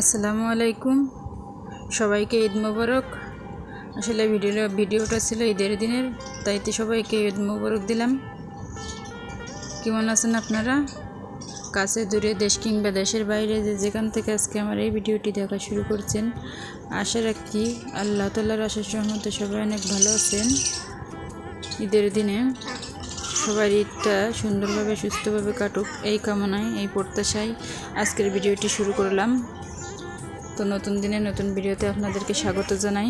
আসসালামু আলাইকুম। সবাইকে ঈদ মোবারক। আসলে ভিডিও ভিডিওটা ছিল ঈদের দিনের তাইতে সবাইকে ঈদ মোবারক দিলাম। কেমন আছেন আপনারা? কাছে, দূরে, দেশ কিংবা দেশের বাইরে যে যেখান থেকে আজকে আমার এই ভিডিওটি দেখা শুরু করছেন, আশা রাখি আল্লাহ তাল্লাহর আশার সহমতে সবাই অনেক ভালো আছেন। ঈদের দিনে সবার ঈদটা সুন্দরভাবে, সুস্থভাবে কাটুক, এই কামনায়, এই প্রত্যাশায় আজকের ভিডিওটি শুরু করলাম। তো নতুন দিনে নতুন ভিডিওতে আপনাদেরকে স্বাগত জানাই।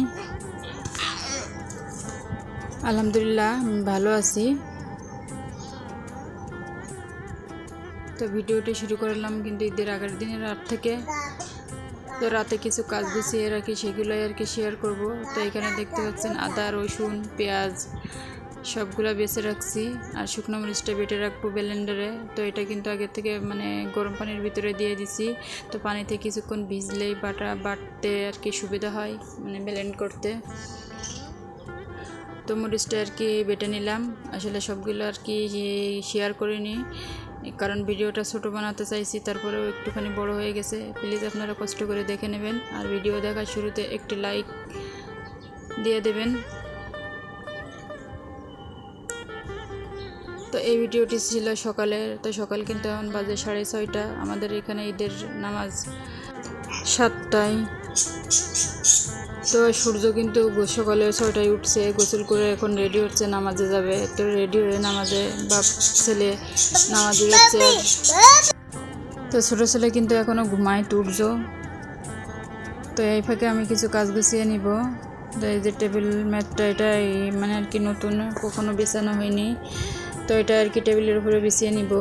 আলহামদুলিল্লাহ ভালো আছি। তো ভিডিওটি শুরু করলাম কিন্তু ঈদের আগের দিনের রাত থেকে। তো রাতে কিছু কাজ গুছিয়ে রাখি, সেগুলোই আর কি শেয়ার করব। তো এখানে দেখতে পাচ্ছেন আদা, রসুন, পেঁয়াজ সবগুলা বেছে রাখছি, আর শুকনো মরিচটা বেটে রাখব ব্লেন্ডারে তো এটা কিন্তু আগে থেকে মানে গরম পানির ভিতরে দিয়ে দিছি। তো পানিতে কিছুক্ষণ ভিজলেই বাটা বাটতে আর কি সুবিধা হয় মানে ব্লেন্ড করতে। তো মরিচটা আর কি বেটে নিলাম। আসলে সবগুলো আর কি শেয়ার করিনি কারণ ভিডিওটা ছোট বানাতে চাইছি, তারপরেও একটুখানি বড় হয়ে গেছে। প্লিজ আপনারা কষ্ট করে দেখে নেবেন, আর ভিডিও দেখার শুরুতে একটি লাইক দিয়ে দেবেন। তো এই ভিডিওটি ছিল সকালের, তো সকাল কিন্তু এখন বাজে সাড়ে ছয়টা। আমাদের এখানে ঈদের নামাজ সাতটায়। তো সূর্য কিন্তু সকালে ছয়টায় উঠছে, গোসল করে এখন রেডি হচ্ছে, নামাজে যাবে। তো রেডি হয়ে নামাজে বাপ, ছেলে নামাজে যাচ্ছে। তো ছোটো ছেলে কিন্তু এখনও ঘুমায় তুর্য তো এই ফাঁকে আমি কিছু কাজ গুছিয়ে নিব। তো এই যে টেবিল ম্যাটটা এটা মানে আর কি নতুন, কখনো বিছানো হয়নি। তো এটা আর কি টেবিলের উপরে বিছিয়ে নিব।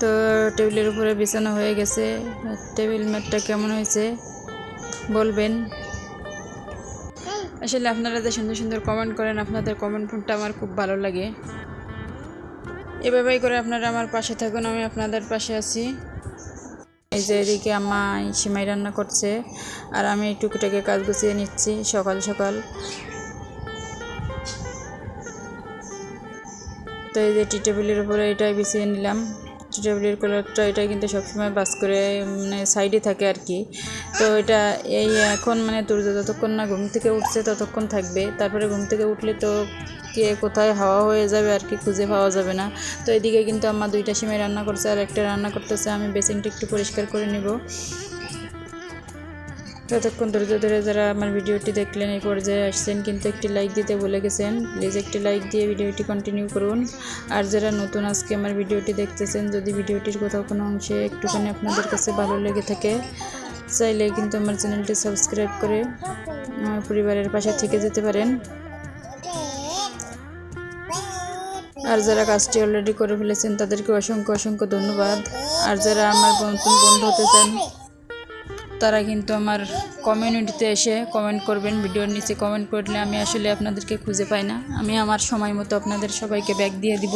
তো টেবিলের উপরে বিছানো হয়ে গেছে। টেবিল ম্যাটটা কেমন হয়েছে? বলবেন। আসলে আপনারা যে সুন্দর সুন্দর কমেন্ট করেন, আপনাদের কমেন্ট ফোনটা আমার খুব ভালো লাগে। এভাবেই করে আপনারা আমার পাশে থাকুন, আমি আপনাদের পাশে আছি। এই যে এদিকে আমা সিমাই রান্না করছে, আর আমি টুকিটাকে কাজ গুছিয়ে নিচ্ছি সকাল সকাল। তো এই যে টি টেবিলের উপরে এটাই বিছিয়ে নিলাম। টি কালারটা, এটা কিন্তু সবসময় বাস করে মানে সাইডে থাকে আর কি। তো এটা এই এখন মানে তোর যতক্ষণ না ঘুম থেকে উঠছে ততক্ষণ থাকবে। তারপরে ঘুম থেকে উঠলে তো কে কোথায় হাওয়া হয়ে যাবে আর কি খুঁজে পাওয়া যাবে না। তো এদিকে কিন্তু আমার দুইটা সিমে রান্না করছে আর একটা রান্না করতেছে, আমি বেসিনটা একটু পরিষ্কার করে নিব। ততক্ষণ ধৈর্য ধরে যারা আমার ভিডিওটি দেখলেন এই পর্যায়ে আসছেন, কিন্তু একটি লাইক দিতে ভুলে গেছেন প্লিজ একটি লাইক দিয়ে ভিডিওটি কন্টিনিউ করুন। আর যারা নতুন আজকে আমার ভিডিওটি দেখতেছেন, যদি ভিডিওটির কোথাও কোনো অংশে একটুখানি আপনাদের কাছে ভালো লেগে থাকে, চাইলে কিন্তু আমার চ্যানেলটি সাবস্ক্রাইব করে আমার পরিবারের পাশে থেকে যেতে পারেন। আর যারা কাজটি অলরেডি করে ফেলেছেন, তাদেরকে অসংখ্য অসংখ্য ধন্যবাদ। আর যারা আমার নতুন বন্ধু হতে চান তারা কিন্তু আমার কমিউনিটিতে এসে কমেন্ট করবেন, ভিডিওর নিচে কমেন্ট করলে আমি আসলে আপনাদেরকে খুঁজে পাই না। আমি আমার সময় মতো আপনাদের সবাইকে ব্যাগ দিয়ে দিব।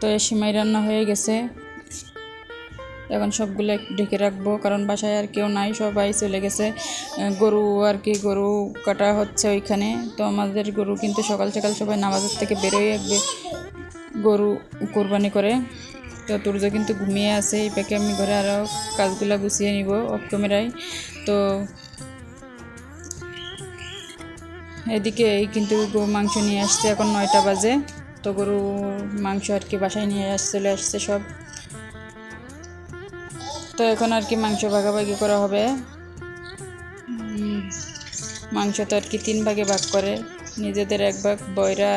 তো সিমাই রান্না হয়ে গেছে। এখন সবগুলো ঢেকে রাখব, কারণ বাসায় আর কেউ নাই, সবাই চলে গেছে। গরু আর কি, গরু কাটা হচ্ছে ওইখানে। তো আমাদের গরু কিন্তু সকাল সকাল সবাই নামাজের থেকে বেরোয় একবে গরু কোরবানি করে। তো তুর্য কিন্তু ঘুমিয়ে আছে, এই প্যাকে আমি ঘরে আরও কাজগুলো গুছিয়ে নিব অফ ক্যামেরায় তো এদিকে এই কিন্তু গরু মাংস নিয়ে আসছে এখন নয়টা বাজে। তো গরু মাংস আর কি বাসায় নিয়ে আস চলে আসছে সব। তো এখন আর কি মাংস ভাগাভাগি করা হবে। মাংস তো আর কি তিন ভাগে ভাগ করে। নিজেদের এক ভাগ বয়রা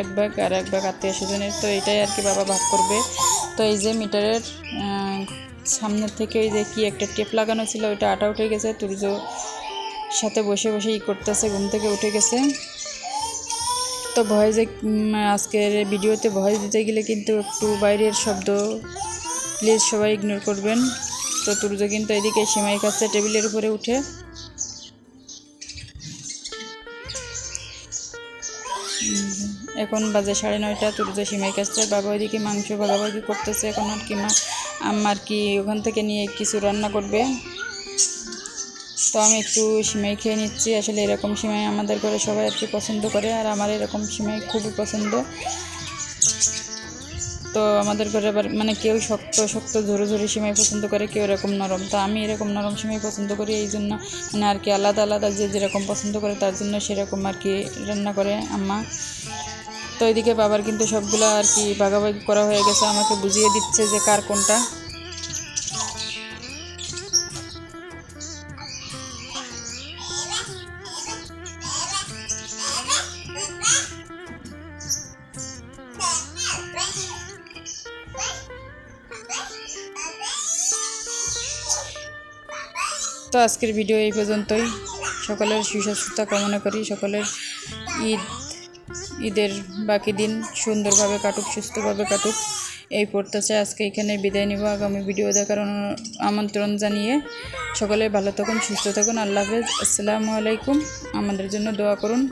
এক ভাগ আর এক ভাগ আত্মীয় স্বজনের। তো এটাই আর কি বাবা ভাগ করবে। এই যে মিটারের সামনের থেকে ওই যে কি একটা টেপ লাগানো ছিল, ওইটা আটা উঠে গেছে। তুর্য সাথে বসে বসে ই করতেছে, ঘুম থেকে উঠে গেছে। তো ভয়েসে আজকের ভিডিওতে ভয়েস দিতে গেলে কিন্তু একটু বাইরের শব্দ প্লিজ সবাই ইগনোর করবেন। তো তুর্য কিন্তু এদিকে সেমাই খাচ্ছে, টেবিলের উপরে উঠে। এখন বাজে সাড়ে নয়টা তুর্য সিমাই কাছে বাবা ওইদিকে মাংস ভাগাভাগি করতেছে, এখন আর কি মা আমার কি ওখান থেকে নিয়ে কিছু রান্না করবে। তো আমি একটু সিমাই খেয়ে নিচ্ছি, আসলে এরকম সিমাই আমাদের ঘরে সবাই আর কি পছন্দ করে, আর আমার এরকম সিমাই খুবই পছন্দ। তো আমাদের ঘরে আবার মানে কেউ শক্ত শক্ত, ঝোরো ঝোরো সিমাই পছন্দ করে, কেউ এরকম নরম। তো আমি এরকম নরম সিমাই পছন্দ করি, এই জন্য মানে আর কি আলাদা আলাদা যে যেরকম পছন্দ করে, তার জন্য সেরকম আর কি রান্না করে আম্মা। তো এদিকে বাবার কিন্তু সবগুলো আর কি ভাগাভাগি করা হয়ে গেছে, আমাকে বুঝিয়ে দিচ্ছে যে কার কোনটা। তো আজকের ভিডিও এই পর্যন্তই। সকলের সুস্বাস্থ্যতা কামনা করি, সকলের ঈদ ঈদের বাকি দিন সুন্দরভাবে কাটুক, সুস্থভাবে কাটুক। এই পড়তেছে। আজকে এখানে বিদায় নিব। আগামী ভিডিও দেখার আমন্ত্রণ জানিয়ে সকলে ভালো থাকুন, সুস্থ থাকুন। আল্লাহ হাফেজ। আসসালামু আলাইকুম। আমাদের জন্য দোয়া করুন।